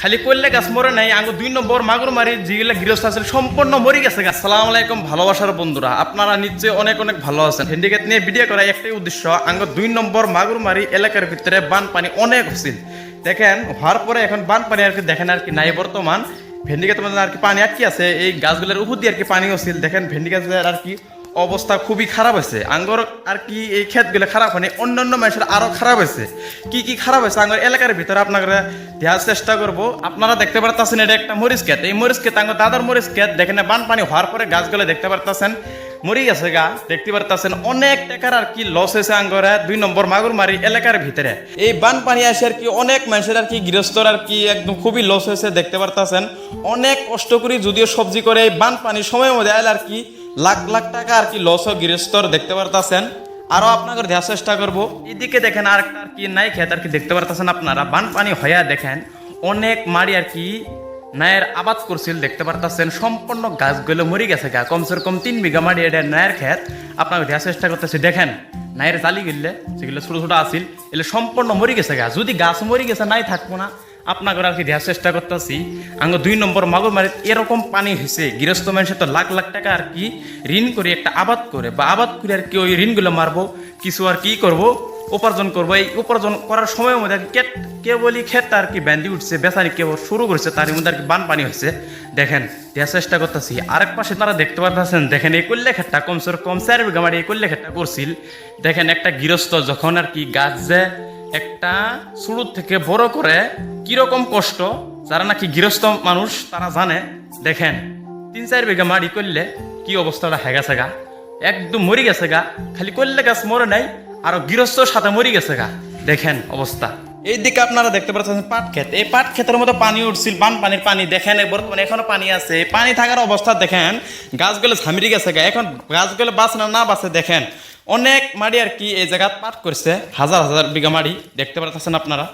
খালি করলে গাছ মরে নাই আঙ্গু দুই নম্বর মাগুর মারি, যেগুলা গৃহস্থ আছে, সম্পূর্ণ মরি গেছে গাছ। সালাম আলাইকুম ভালোবাসার বন্ধুরা, আপনারা নিশ্চয়ই অনেক অনেক ভালো আছেন। হিন্ডিকেট নিয়ে ভিডিও করা একটাই উদ্দেশ্য আঙ্গ দুই নম্বর মাগুর মারি এলাকার ভিতরে বানপানি অনেক হচ্ছিল। দেখেন, হওয়ার পরে এখন বানপানি আর কি দেখেন আর কি নাই বর্তমান। ভেন্ডি মধ্যে আর কি পানি আর কি আছে, এই গাছগুলোর উপর দিয়ে আর কি পানি হচ্ছিল। দেখেন ভেন্ডি গাছের আর কি অবস্থা খুবই খারাপ হয়েছে। আঙ্গর আর কি এই ক্ষেতগুলো খারাপ হয়নি, অন্যান্য মানুষের আরও খারাপ হয়েছে। কি কি খারাপ হয়েছে? আঙ্গর এলাকার ভিতরে আপনারা দেওয়ার চেষ্টা করব। আপনারা দেখতে পারতেছেন এটা একটা মরিচ ক্ষেত। এই মরিচ ক্ষেত, আঙ্গর দাদার মরিচ ক্ষেত, দেখেন বানপানি হওয়ার পরে গাছগুলো দেখতে পারতেছেন। মরি গেছে গা, দেখতে পারতেছেন। অনেক টাকার আর কি লস হয়েছে আঙ্গরে দুই নম্বর মাগুর মারি এলাকার ভিতরে। এই বানপানি আসে আর কি অনেক মানুষের আর কি গৃহস্থর আর কি একদম খুবই লস হয়েছে, দেখতে পারতেছেন। অনেক কষ্ট করি যদিও সবজি করে এই বানপানি সময় মধ্যে আর কি লাখ লাখ টাকা আর কি লস হয় গৃহস্থর দেখতে পারতেছেন। আরও আপনাকে দেওয়ার চেষ্টা করব। এদিকে দেখেন আর আর কি নাই, খেত আর কি দেখতে পারতেছেন আপনারা। বানপানি হইয়া দেখেন, অনেক মারি আর কি নায়ের আবাদ করছিল দেখতে পারতেছেন। সম্পূর্ণ গাছগুলো মরি গেছে গা। কমসে কম তিন বিঘা মারি এটা নায়ের খেত। আপনাকে দেওয়ার চেষ্টা করতেছি। দেখেন, নায়ের জালি গেলে সেগুলো ছোট ছোট আসিল এগুলো সম্পূর্ণ মরি গেছে গা। যদি গাছ মরি গেছে, নাই থাকব না। আপনাকে আর কি দেওয়ার চেষ্টা করতেছি। আঙ্গ দুই নম্বর মাগুর মারিত এরকম পানি হয়েছে গৃহস্থ মানুষের তো লাখ লাখ টাকা আর কি ঋণ করে একটা আবাদ করে, বা আবাদ করে আর কি ওই ঋণগুলো মারবো, কিছু আর কি করব, উপার্জন করব। এই উপার্জন করার সময়ের মধ্যে কি কেট- কেবলই ক্ষেত আর কি ব্যান্ডি উঠছে, বেচারি কেবল শুরু করেছে তার মধ্যে আর কি বানপানি হয়েছে। দেখেন, দেওয়ার চেষ্টা করতেছি। আরেক পাশে তারা দেখতে পারতেছেন, দেখেন এই কল্যা ক্ষেতটা কমসে কম চার বিঘা মারি এই কল্যা ক্ষেতটা করছিল। দেখেন একটা গৃহস্থ যখন আর কি গাছ যে একটা শুরু থেকে বড় করে কীরকম কষ্ট, যারা নাকি গৃহস্থ মানুষ, তারা জানে। দেখেন, তিন চার বিঘা মাড়ি করলে কি অবস্থাটা হেগা গা একদম মরি গেছে গা। খালি করলে গাছ মরে নাই, আর গৃহস্থর সাথে মরি গেছে গা। দেখেন অবস্থা। এই দিকে আপনারা দেখতে পাচ্ছেন পাট ক্ষেত। এই পাট ক্ষেতের মতো পানি উঠছিল বান পানির পানি। দেখেন বর্তমানে এখনও পানি আছে। পানি থাকার অবস্থা দেখেন, গাছগুলো ঝামিরি গেছে গা। এখন গাছগুলো বাঁচে না না বাঁচে, দেখেন। অনেক মাড়ি আর কি এই জায়গা পাঠ করছে, হাজার হাজার বিঘা মাড়ি, দেখতে পাচ্ছেন আপনারা।